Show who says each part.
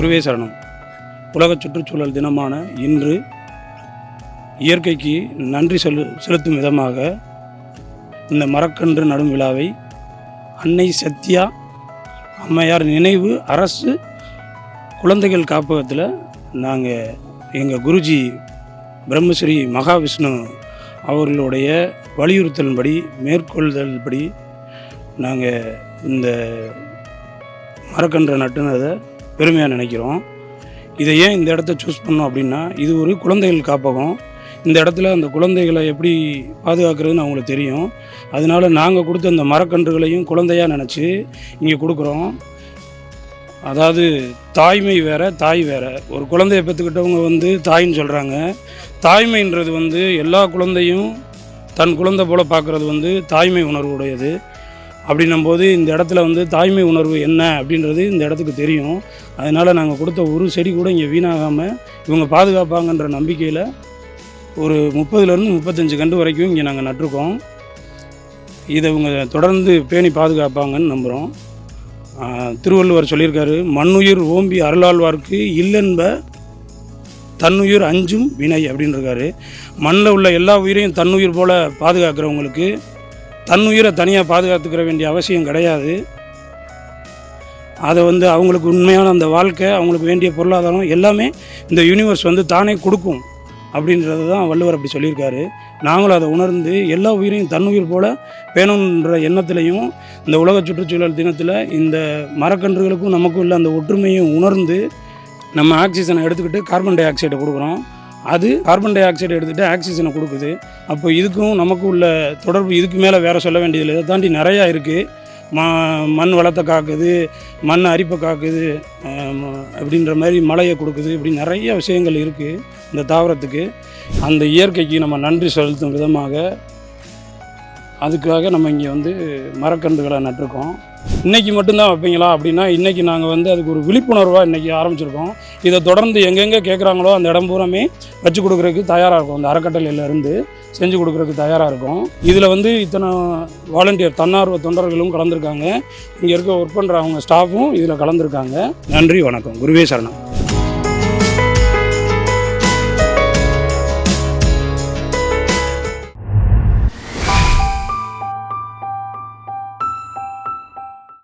Speaker 1: குருவே சரணம். உலக சுற்றுச்சூழல் தினமான இன்று இயற்கைக்கு நன்றி செலு செலுத்தும் விதமாக இந்த மரக்கன்று நடும் விழாவை அன்னை சத்யா அம்மையார் நினைவு அரசு குழந்தைகள் காப்பகத்தில் நாங்கள் எங்கள் குருஜி பிரம்மஸ்ரீ மகாவிஷ்ணு அவர்களுடைய வலியுறுத்தலின்படி மேற்கொள்தல்படி நாங்கள் இந்த மரக்கன்று நட்டுனதை பெருமையாக நினைக்கிறோம். இதை ஏன் இந்த இடத்த சூஸ் பண்ணோம் அப்படின்னா இது ஒரு குழந்தைகள் காப்பகம். இந்த இடத்துல அந்த குழந்தைகளை எப்படி பாதுகாக்கிறதுன்னு அவங்களுக்கு தெரியும். அதனால நாங்கள் கொடுத்த அந்த மரக்கன்றுகளையும் குழந்தையாக நினச்சி இங்கே கொடுக்குறோம். அதாவது தாய்மை வேற தாய் வேற. ஒரு குழந்தைய பெற்றுக்கிட்டவங்க வந்து தாயின்னு சொல்கிறாங்க தாய்மைன்றது வந்து எல்லா குழந்தையும் தன் குழந்தை போல் பார்க்குறது வந்து தாய்மை உணர்வு அப்படின்னும் அப்படின்னும்போது இந்த இடத்துல வந்து தாய்மை உணர்வு என்ன அப்படின்றது இந்த இடத்துக்கு தெரியும். அதனால் நாங்கள் கொடுத்த ஒரு செடி கூட இங்கே வீணாகாமல் இவங்க பாதுகாப்பாங்கன்ற நம்பிக்கையில் ஒரு முப்பதுலேருந்து முப்பத்தஞ்சு கண்டு வரைக்கும் இங்கே நாங்கள் நட்டிருக்கோம். இதை இவங்க தொடர்ந்து பேணி பாதுகாப்பாங்கன்னு நம்புகிறோம் திருவள்ளுவர் சொல்லியிருக்காரு மண்ணுயிர் ஓம்பி அருளாழ்வார்க்கு இல்லென்ப தன்னுயிர் அஞ்சும் வினை அப்படின்னு இருக்காரு மண்ணில் உள்ள எல்லா உயிரையும் தன்னுயிர் போல பாதுகாக்கிறவங்களுக்கு தன்னுயிரை தனியாக பாதுகாத்துக்கிற வேண்டிய அவசியம் கிடையாது. அதை வந்து அவங்களுக்கு உண்மையான அந்த வாழ்க்கை அவங்களுக்கு வேண்டிய பொருளாதாரம் எல்லாமே இந்த யூனிவர்ஸ் வந்து தானே கொடுக்கும் அப்படின்றது தான் வள்ளுவர் அப்படி சொல்லியிருக்காரு. நாங்களும் அதை உணர்ந்து எல்லா உயிரையும் தன்னுயிர் போல் பேணுன்ற எண்ணத்திலையும் இந்த உலக சுற்றுச்சூழல் தினத்தில் இந்த மரக்கன்றுகளுக்கும் நமக்கும் இல்லை அந்த ஒற்றுமையும் உணர்ந்து நம்ம ஆக்சிஜனை எடுத்துக்கிட்டு கார்பன் டை ஆக்சைடை கொடுக்குறோம். அது கார்பன் டை ஆக்சைடு எடுத்துகிட்டு ஆக்சிஜனை கொடுக்குது. அப்போ இதுக்கும் நமக்கும் உள்ள தொடர்பு இதுக்கு மேலே வேறு சொல்ல வேண்டியதில்லை. இதை தாண்டி நிறையா இருக்குது ம மண் வளத்தை காக்குது மண் அரிப்பை காக்குது அப்படின்ற மாதிரி மழையை கொடுக்குது. இப்படி நிறைய விஷயங்கள் இருக்குது இந்த தாவரத்துக்கு. அந்த இயற்கைக்கு நம்ம நன்றி செலுத்தும் விதமாக அதுக்காக நம்ம இங்கே வந்து மரக்கன்றுகளை நட்டிருக்கோம். இன்றைக்கி மட்டும்தான் வைப்பீங்களா அப்படின்னா இன்றைக்கி நாங்கள் வந்து அதுக்கு ஒரு விழிப்புணர்வாக இன்றைக்கி ஆரம்பிச்சிருக்கோம். இதை தொடர்ந்து எங்கெங்கே கேட்குறாங்களோ அந்த இடம் பூராமே வச்சு கொடுக்குறதுக்கு தயாராக இருக்கும். அந்த அறக்கட்டளையிலேருந்து செஞ்சு கொடுக்குறதுக்கு தயாராக இருக்கும். இதில் வந்து இத்தனை வாலண்டியர் தன்னார்வ தொண்டர்களும் கலந்துருக்காங்க. இங்கே இருக்க ஒர்க் பண்ணுற அவங்க ஸ்டாஃபும் இதில் கலந்துருக்காங்க. நன்றி வணக்கம். குருவே சரணம்.